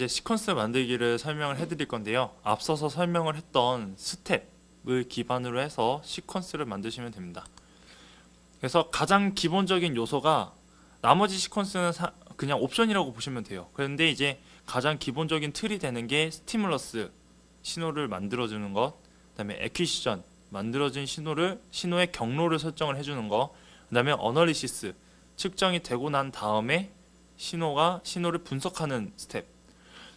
이제 시퀀스 만들기를 설명을 해드릴 건데요. 앞서서 설명을 했던 스텝을 기반으로 해서 시퀀스를 만드시면 됩니다. 그래서 가장 기본적인 요소가 나머지 시퀀스는 사- 그냥 옵션이라고 보시면 돼요. 그런데 이제 가장 기본적인 틀이 되는 게 스티뮬러스 신호를 만들어주는 것, 그 다음에 에퀴시전 만들어진 신호를 신호의 경로를 설정을 해주는 거, 그다음에 어널리시스 측정이 되고 난 다음에 신호가 신호를 분석하는 스텝.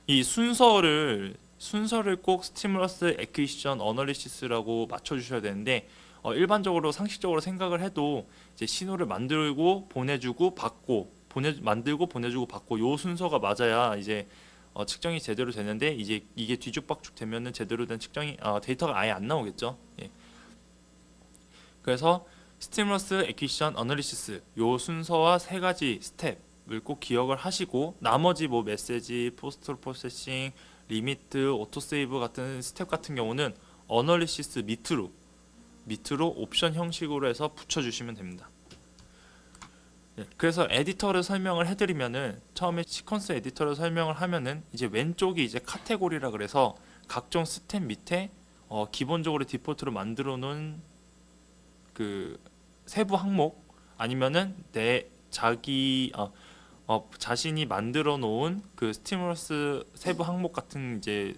이 순서를 순서를 꼭 스티뮬러스, 에퀴시전, 어널리시스라고 맞춰주셔야 되는데 어, 일반적으로 상식적으로 생각을 해도 이제 신호를 만들고 보내주고 받고 보내 만들고 보내주고 받고 요 순서가 맞아야 이제 어, 측정이 제대로 되는데 이제 이게 뒤죽박죽 되면은 제대로 된 측정이 어, 데이터가 아예 안 나오겠죠. 예. 그래서 스티뮬러스, 에퀴시전, 어널리시스 요 순서와 세 가지 스텝을 꼭 기억을 하시고 나머지 뭐 메시지, 포스트 프로세싱, 리미트, 오토세이브 같은 스텝 같은 경우는 어널리시스 밑으로 밑으로 옵션 형식으로 해서 붙여주시면 됩니다. 예, 그래서 에디터를 설명을 해드리면은 처음에 시퀀스 에디터를 설명을 하면은 이제 왼쪽이 이제 카테고리라 그래서 각종 스텝 밑에 어, 기본적으로 디폴트로 만들어 놓은 그 세부 항목 아니면은 내 자기 어, 어, 자신이 만들어 놓은 그 스티뮬러스 세부 항목 같은 이제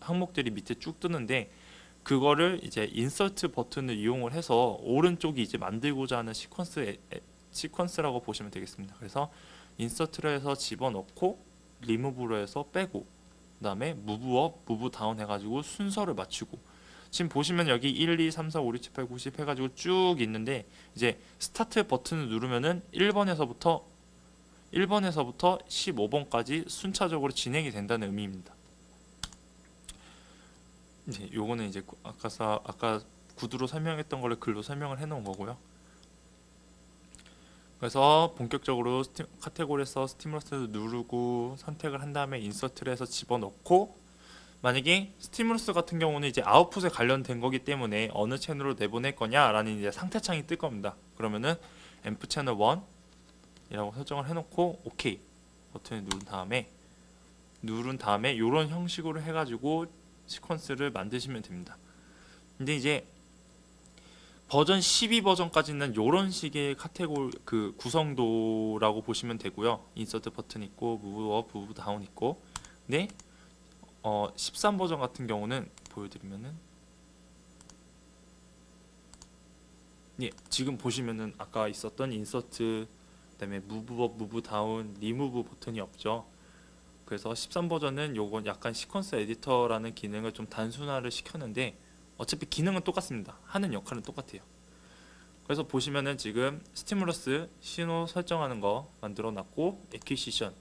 항목들이 밑에 쭉 뜨는데 그거를 이제 인서트 버튼을 이용을 해서 오른쪽이 이제 만들고자 하는 시퀀스 시퀀스라고 보시면 되겠습니다. 그래서 인서트로 해서 집어넣고 리무브로 해서 빼고 그다음에 무브업, 무브 다운 해 가지고 순서를 맞추고 지금 보시면 여기 1, 2, 3, 4, 5, 6, 7, 8, 9, 10 해가지고 쭉 있는데 이제 스타트 버튼을 누르면은 1번에서부터 1번에서부터 15번까지 순차적으로 진행이 된다는 의미입니다. 이제 요거는 이제 구- 아까 사, 아까 구두로 설명했던 거를 글로 설명을 해 놓은 거고요. 그래서 본격적으로 스티, 카테고리에서 스티뮬러스를 누르고 선택을 한 다음에 인서트를 해서 집어넣고 만약에 스티뮬러스 같은 경우는 이제 아웃풋에 관련된 거기 때문에 어느 채널로 내보낼 거냐라는 이제 상태 창이 뜰 겁니다. 그러면은 앰프 채널 1 이라고 설정을 해놓고 OK 버튼을 누른 다음에 누른 다음에 이런 형식으로 해가지고 시퀀스를 만드시면 됩니다. 근데 이제 버전 12 버전까지는 이런 식의 카테고리 그 구성도라고 보시면 되고요. 인서트 버튼 있고 무브 업, 무브 다운 있고. 근데 어, 13 버전 같은 경우는 보여드리면은 예, 지금 보시면은 아까 있었던 인서트 그다음에 무브 업, 무브 다운, 리무브 버튼이 없죠. 그래서 13 버전은 요건 약간 시퀀스 에디터라는 기능을 좀 단순화를 시켰는데 어차피 기능은 똑같습니다. 하는 역할은 똑같아요. 그래서 보시면은 지금 스티뮬러스 신호 설정하는 거 만들어 놨고 에퀴시션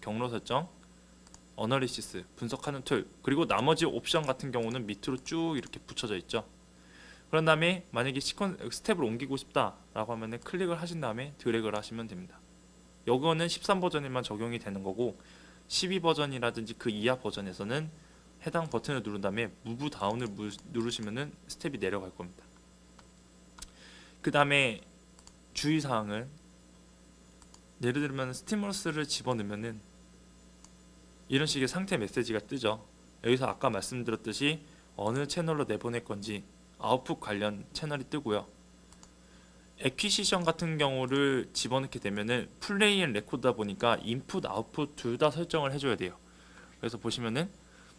경로 설정 어널리시스 분석하는 툴 그리고 나머지 옵션 같은 경우는 밑으로 쭉 이렇게 붙여져 있죠. 그런 다음에 만약에 시퀀 스텝을 옮기고 싶다라고 하면은 클릭을 하신 다음에 드래그를 하시면 됩니다. 요거는 13 버전에만 적용이 되는 거고 12 버전이라든지 그 이하 버전에서는 해당 버튼을 누른 다음에 무브 다운을 무- 누르시면은 스텝이 내려갈 겁니다. 그 다음에 주의 사항은 예를 들면 스티뮬러스를 집어넣으면은 이런 식의 상태 메시지가 뜨죠. 여기서 아까 말씀드렸듯이 어느 채널로 내보낼 건지 아웃풋 관련 채널이 뜨고요. 에퀴시션 같은 경우를 집어넣게 되면은 플레이 앤 레코드다 보니까 인풋 아웃풋 둘 다 설정을 해줘야 돼요. 그래서 보시면은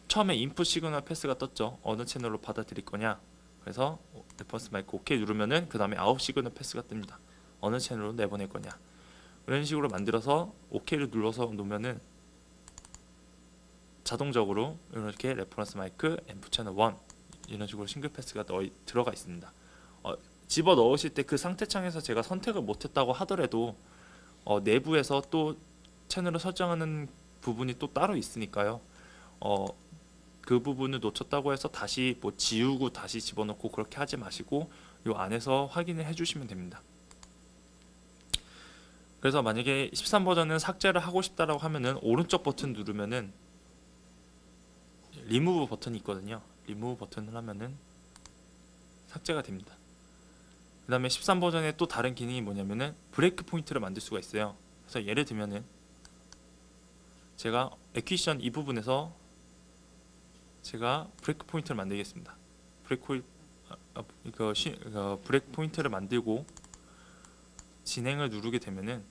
처음에 인풋 시그널 패스가 떴죠. 어느 채널로 받아들일 거냐. 그래서 레퍼런스 마이크 OK 누르면은 그 다음에 아웃 시그널 패스가 뜹니다. 어느 채널로 내보낼 거냐. 이런 식으로 만들어서 OK를 눌러서 놓으면은 자동적으로 이렇게 레퍼런스 마이크 앰프 채널 1 이런 식으로 싱글 패스가 넣어, 들어가 있습니다. 어, 집어 넣으실 때 그 상태 창에서 제가 선택을 못했다고 하더라도 어, 내부에서 또 채널을 설정하는 부분이 또 따로 있으니까요. 어, 그 부분을 놓쳤다고 해서 다시 뭐 지우고 다시 집어넣고 그렇게 하지 마시고 요 안에서 확인을 해주시면 됩니다. 그래서 만약에 13 버전은 삭제를 하고 싶다라고 하면은 오른쪽 버튼 누르면은 리무브 버튼이 있거든요. 리무브 버튼을 하면은 삭제가 됩니다. 그 다음에 13 버전의 또 다른 기능이 뭐냐면은 브레이크 포인트를 만들 수가 있어요. 그래서 예를 들면은 제가 에퀴션 이 부분에서 제가 브레이크 포인트를 만들겠습니다. 브레이크 아, 아, 이거 시, 이거 브레이크 포인트를 만들고 진행을 누르게 되면은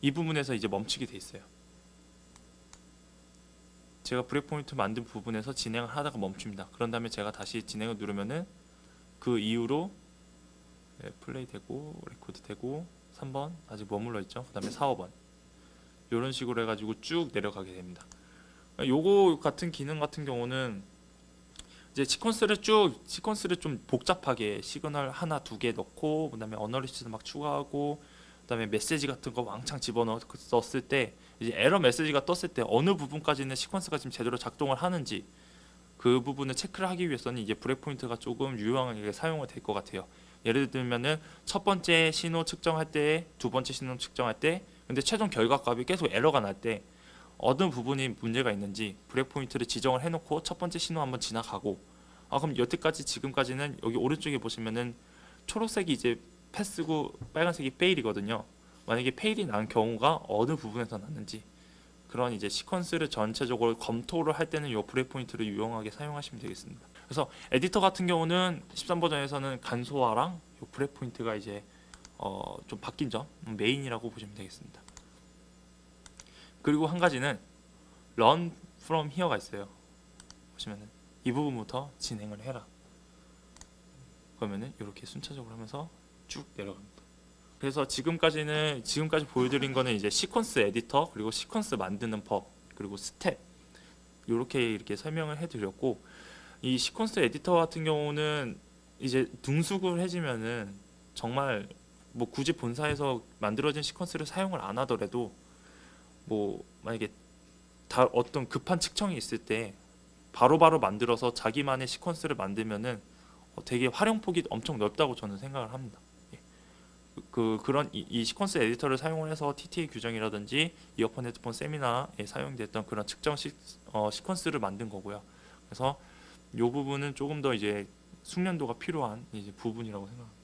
이 부분에서 이제 멈추게 돼 있어요. 제가 브레이크 포인트 만든 부분에서 진행을 하다가 멈춥니다. 그런 다음에 제가 다시 진행을 누르면은 그 이후로 네, 플레이 되고 레코드 되고 3번 아직 머물러 있죠. 그 다음에 4, 5번 이런 식으로 해가지고 쭉 내려가게 됩니다. 요거 같은 기능 같은 경우는 이제 시퀀스를 쭉 시퀀스를 좀 복잡하게 시그널 하나 두 개 넣고 그다음에 어널리시스 막 추가하고 그다음에 메시지 같은 거 왕창 집어넣었을 때 이제 에러 메시지가 떴을 때 어느 부분까지는 시퀀스가 지금 제대로 작동을 하는지 그 부분을 체크를 하기 위해서는 이제 브레이크 포인트가 조금 유용하게 사용이 될것 같아요. 예를 들면은 첫 번째 신호 측정할 때, 두 번째 신호 측정할 때, 근데 최종 결과 값이 계속 에러가 날 때 어느 부분이 문제가 있는지 브레이크 포인트를 지정을 해놓고 첫 번째 신호 한번 지나가고 아 그럼 여태까지 지금까지는 여기 오른쪽에 보시면은 초록색이 이제 패스고 빨간색이 페일이거든요. 만약에 페일이 난 경우가 어느 부분에서 났는지 그런 이제 시퀀스를 전체적으로 검토를 할 때는 이 브레이크 포인트를 유용하게 사용하시면 되겠습니다. 그래서 에디터 같은 경우는 13 버전에서는 간소화랑 이 브레이크 포인트가 이제 어, 좀 바뀐 점 메인이라고 보시면 되겠습니다. 그리고 한 가지는 run from here가 있어요. 보시면은 이 부분부터 진행을 해라. 그러면은 이렇게 순차적으로 하면서 쭉 내려갑니다. 그래서 지금까지는 지금까지 보여드린 거는 이제 시퀀스 에디터 그리고 시퀀스 만드는 법 그리고 스텝 이렇게 이렇게 설명을 해드렸고 이 시퀀스 에디터 같은 경우는 이제 등수를 해지면은 정말 뭐 굳이 본사에서 만들어진 시퀀스를 사용을 안 하더라도 뭐 만약에 다 어떤 급한 측정이 있을 때 바로바로 만들어서 자기만의 시퀀스를 만들면은 어, 되게 활용폭이 엄청 넓다고 저는 생각을 합니다. 예. 그 그런 이, 이 시퀀스 에디터를 사용을 해서 TTA 규정이라든지 이어폰 헤드폰 세미나에 사용됐던 그런 측정 시, 어, 시퀀스를 만든 거고요. 그래서 이 부분은 조금 더 이제 숙련도가 필요한 이제 부분이라고 생각합니다.